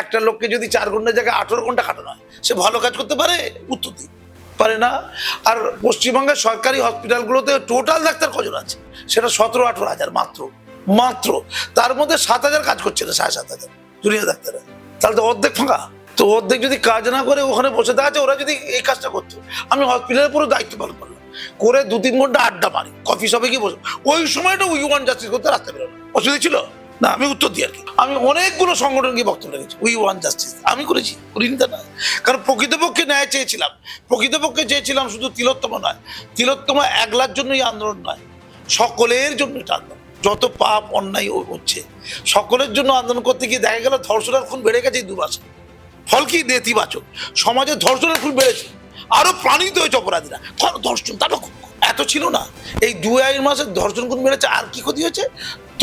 একটা লোককে যদি চার ঘণ্টা জায়গায় আঠেরো ঘণ্টা খাটানো হয়, সে ভালো কাজ করতে পারে? উত্তর দিন পারে না? আর পশ্চিমবঙ্গের সরকারি হসপিটালগুলোতে টোটাল ডাক্তার কজন আছে? সেটা সতেরো, আঠেরো হাজার মাত্র। মাত্র। তার মধ্যে সাত হাজার কাজ করছে না, সাড়ে সাত হাজার জুনিয়র ডাক্তাররা। তাহলে তো অর্ধেক ফাঁকা। তো অর্ধেক যদি কাজ না করে ওখানে বসে থাকে ওরা যদি এই কাজটা করতো, আমি হসপিটালের পুরো দায়িত্ব পালন করলাম। করে দু তিন ঘণ্টা আড্ডা মারি, কফি শপে গিয়ে বসে। ওই সময়টা উই ওয়ান জাস্টিস করতে রাস্তা বেরোলো অসুবিধা ছিল? না, আমি উত্তর দিই আর কি। আমি অনেকগুলো সংগঠনকে বক্তব্য রেখেছি। উই ওয়ান জাস্টিস আমি করেছি, করিনি তা না কারণ প্রকৃতপক্ষে ন্যায় চেয়েছিলাম। প্রকৃতপক্ষে চেয়েছিলাম শুধু তিলোত্তম নয়। তিলোত্তম একলার জন্যই আন্দোলন নয়, সকলের জন্য এটা আন্দোলন। যত পাপ, অন্যায় হচ্ছে, সকলের জন্য আন্দোলন করতে গিয়ে দেখা গেল ধর্ষণের খুন বেড়ে গেছে এই দু মাসে ফল কি? নেতিবাচক। সমাজে ধর্ষণের খুন বেড়েছে। আরও প্রাণিত হয়েছে অপরাধীরা। ধর- ধর্ষণ তারও খুন এত ছিল না। এই দু আড়াই মাসে ধর্ষণ খুন বেড়েছে আর কি ক্ষতি হয়েছে?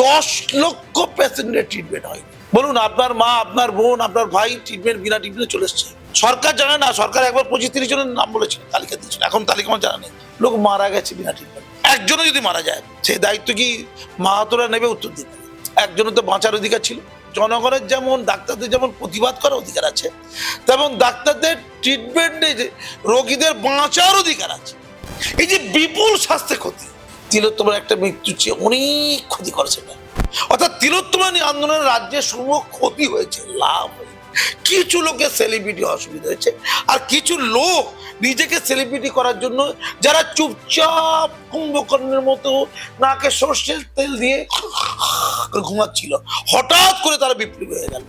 দশ লক্ষ পেশেন্টের ট্রিটমেন্ট হয়। বলুন, আপনার মা, আপনার বোন, আপনার ভাই ট্রিটমেন্ট বিনা ট্রিটমেন্ট চলে এসছে। সরকার জানে না, সরকার একবার পঁচিশ তিরিশ জনের নাম বলেছিল, তালিকা দিয়েছিল। এখন তালিকা আমার জানা নেই। লোক মারা গেছে বিনা ট্রিটমেন্ট একজনও যদি মারা যায় সেই দায়িত্ব কি মাহাতোরা নেবে উত্তর দিতে একজনের তো বাঁচার অধিকার ছিল। জনগণের যেমন, ডাক্তারদের যেমন প্রতিবাদ করার অধিকার আছে, তেমন ডাক্তারদের ট্রিটমেন্টে রোগীদের বাঁচার অধিকার আছে। এই যে বিপুল স্বাস্থ্য ক্ষতি, তিলোত্তমার একটা মৃত্যুর চেয়ে অনেক ক্ষতি করে সেটা অর্থাৎ তিলোত্তমানি আন্দোলনের রাজ্যের সমূহ ক্ষতি হয়েছে, লাভ কিছু লোকের সেলিব্রিটি অসুবিধা হয়েছে, আর কিছু লোক নিজেকে সেলিব্রিটি করার জন্য যারা চুপচাপ কুম্ভকর্ণের মতো নাকে সর্ষের তেল দিয়ে ঘুমাচ্ছিল, হঠাৎ করে তারা বিপ্লবী হয়ে গেল।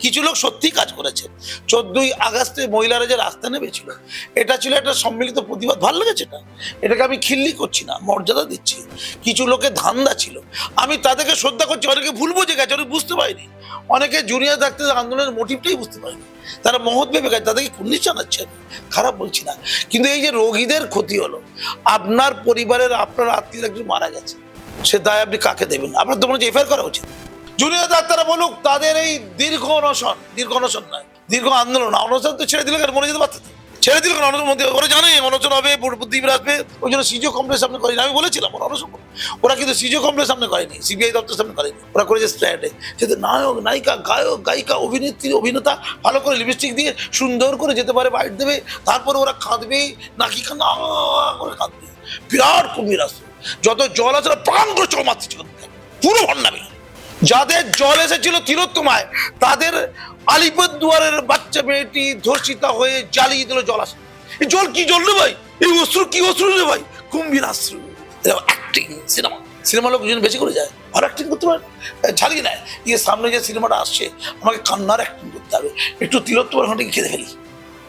কিছু লোক সত্যি কাজ করেছে। চোদ্দই আগস্টে মহিলারা যে রাস্তা নেমেছিল, এটা ছিল একটা সম্মিলিত প্রতিবাদ। ভালো লেগেছে এটা? এটাকে আমি খিল্লি করছি না, মর্যাদা দিচ্ছি। কিছু লোকের ধান্দা ছিল। আমি তাদেরকে শ্রদ্ধা করছি, অনেকে ভুল বুঝে গেছে, অনেকে বুঝতে পারিনি। অনেকে জুনিয়র ডাক্তার আন্দোলনের মোটিভটাই বুঝতে পারিনি। তারা মহৎ ভেবে গেছে তাদেরকে কুন্দিস জানাচ্ছে। খারাপ বলছি না। কিন্তু এই যে রোগীদের ক্ষতি হলো, আপনার পরিবারের আপনার আত্মীয় একজন মারা গেছে, সে দায় আপনি কাকে দেবেন? আপনার তো মনে হচ্ছে এফআইআর করা উচিত। জুনিয়র ডাক্তাররা বলুক, তাদের এই দীর্ঘ অনশন দীর্ঘ অনশন নয়, দীর্ঘ আন্দোলন, অনশন তো ছেড়ে দিলে মনে যেতে পারতো। ছেড়ে দিলে কেন অনশন মধ্যে ওরা জানে অনশন হবে বুদ্ধিবীর আসবে, ওই জন্য সিজিও কমপ্লেক্স সামনে করেনি। আমি বলেছিলাম, ওরা অনশন। ওরা কিন্তু সিজিও কমপ্লেক্স সামনে করেনি, সিবিআই দপ্তর সামনে করেনি। ওরা করেছে স্ট্যান্ডে সেটা নায়ক, নায়িকা, গায়ক, গায়িকা, অভিনেত্রী, অভিনেতা, ভালো করে লিপস্টিক দিয়ে সুন্দর করে যেতে পারে বাইট দেবে, তারপরে ওরা কাঁদবে, নাকি কান্না করে কাঁদবে। বিরাট কুমির আসবে যত জল আছে প্রাণ করে ভণ্ডামি যাদের জল এসেছিল তিলোত্তমায়, তাদের আলিপুর দুয়ারের বাচ্চা মেয়েটি ধর্ষিতা হয়ে জ্বালিয়ে দিল জল আসে এই জল কি জল রে ভাই? এই অশ্রু কি অশ্রু রে ভাই? কুম্ভীর আশ্রু। অ্যাক্টিং সিনেমা সিনেমা দুজন বেশি করে যায় ভালো অ্যাক্টিং করতে পারে ছাড়িয়ে নেয়। ইয়ে সামনে যে সিনেমাটা আসছে, আমাকে কান্নার অ্যাক্টিং করতে হবে। একটু তিলোত্তমার ওখানে খেতে ফেলি।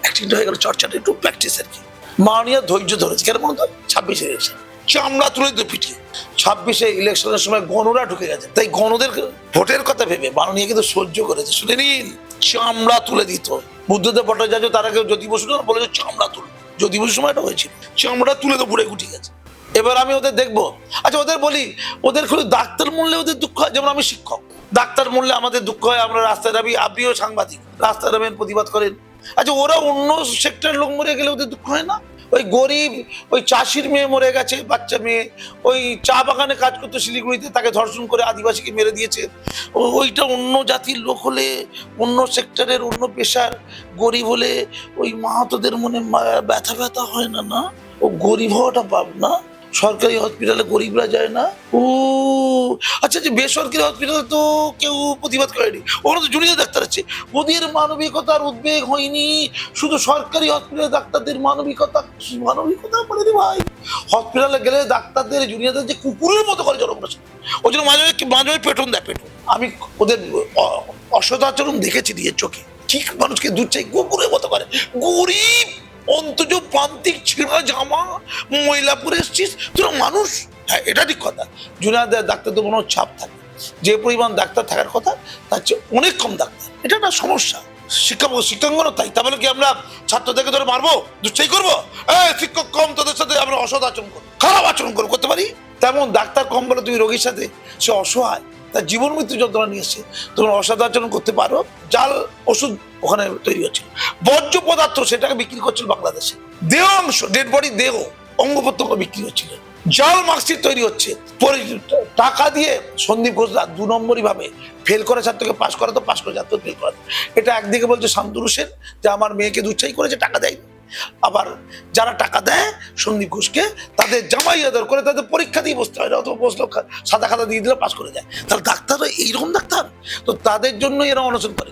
অ্যাক্টিংটা হয়ে গেল চর্চাটা একটু প্র্যাকটিস আর কি। মানিয়া ধৈর্য ধরেছে। কেন বলুন তো ছাব্বিশে এসে। চামড়া তুলে দিল পিটিয়ে ছাব্বিশে ইলেকশনের সময় গণরা ঢুকে গেছে। তাই গণদের ভোটের কথা ভেবে মাননীয় কিন্তু সহ্য করেছে। শুনে নিন, চামড়া তুলে দিত। বুদ্ধদেব ভট্টাচার্য তারা কেউ জ্যোতি বসু না বলেছে চামড়া তুল। জ্যোতি বসুর সময়টা হয়েছিল। চামড়া তুলে তো বুড়ে গুটি গেছে। এবার আমি ওদের দেখব। আচ্ছা ওদের বলি, ওদের শুধু ডাক্তার মূল্যে ওদের দুঃখ হয়? যেমন আমি শিক্ষক। ডাক্তার মূল্যে আমাদের দুঃখ হয়, আমরা রাস্তায় যাবি আপনিও সাংবাদিক। রাস্তায় যাবেন প্রতিবাদ করেন। আচ্ছা ওরা অন্য সেক্টরের লোক মরে গেলে ওদের দুঃখ হয় না? ওই গরিব, ওই চাষির মেয়ে মরে গেছে, বাচ্চা মেয়ে। ওই চা বাগানে কাজ করতো শিলিগুড়িতে, তাকে ধর্ষণ করে আদিবাসীকে মেরে দিয়েছে। ওইটা অন্য জাতির লোক হলে, অন্য সেক্টরের অন্য পেশার গরিব হলে, ওই মাহাতোদের মনে ব্যথা ব্যথা হয় না না? ও গরিব হওয়াটা পাব না? সরকারি হসপিটালে গরিবরা যায় না? ও আচ্ছা যে বেসরকারি হসপিটালে তো কেউ প্রতিবাদ করেনি। ওরা তো জুনিয়র ডাক্তার আছে। ওদের মানবিকতার উদ্বেগ হয়নি। শুধু সরকারি হসপিটালে ডাক্তারদের মানবিকতা মানবিকতা বলে রে ভাই। হসপিটালে গেলে ডাক্তারদের, জুনিয়রদের যে কুকুরের মতো করে জনপ্রশাসন ওই জন্য মাঝে মাঝে- পেটন দেয়, পেটন। আমি ওদের অসদাচরণ দেখেছি দিয়ে চোখে। ঠিক মানুষকে দূর চাই, কুকুরের মতো করে। গরিব অন্তজ প্রান্তিক ছেঁড়া জামা মহিলা পরে এসছিস? তোরা মানুষ? হ্যাঁ এটা ঠিক কথা। জুনিয়রদের ডাক্তার তো কোনো চাপ থাকে। যে পরিমাণ ডাক্তার থাকার কথা, তার চেয়ে অনেক কম ডাক্তার। এটা একটা সমস্যা। শিক্ষা শিক্ষাঙ্গনও তাই। তা বলে কি আমরা ছাত্রদেরকে ধরে মারবো? দুশ্চয় করব? শিক্ষক কম, তোদের সাথে আমরা অসৎ আচরণ করব। খারাপ আচরণ করব, করতে পারি? তেমন ডাক্তার কম বলে তুমি রোগীর সাথে সে অসহায়। তার জীবন মৃত্যু যন্ত্রণা নিয়ে এসছে। তোমরা অসৎ আচরণ করতে পারো। জাল, ওষুধ ওখানে তৈরি হচ্ছিল বর্জ্য পদার্থ সেটাকে বিক্রি করছিল বাংলাদেশে। দেহ অংশ ডেড বডি দেহ। অঙ্গ প্রত্যঙ্গ বিক্রি হচ্ছিল জাল মার্কশিট তৈরি হচ্ছে। টাকা দিয়ে সন্দীপ ঘোষ দু নম্বরই ভাবে ফেল করে, ছাত্রকে পাশ করা, তো পাশ করে ছাত্র ফেল করা। এটা একদিকে বলছে শান্তনু সেন যে আমার মেয়েকে দুচ্ছাই করেছে, টাকা দেয়নি। আবার যারা টাকা দেয়, সন্দীপ ঘোষকে তাদের জামাই আদর করে তাদের পরীক্ষা দিয়ে বসতে হয় না, অথবা বসল সাদা খাতা দিয়ে দিলে পাশ করে যায় তাহলে ডাক্তার এইরকম ডাক্তার? তো তাদের জন্য এরা অনশন করে।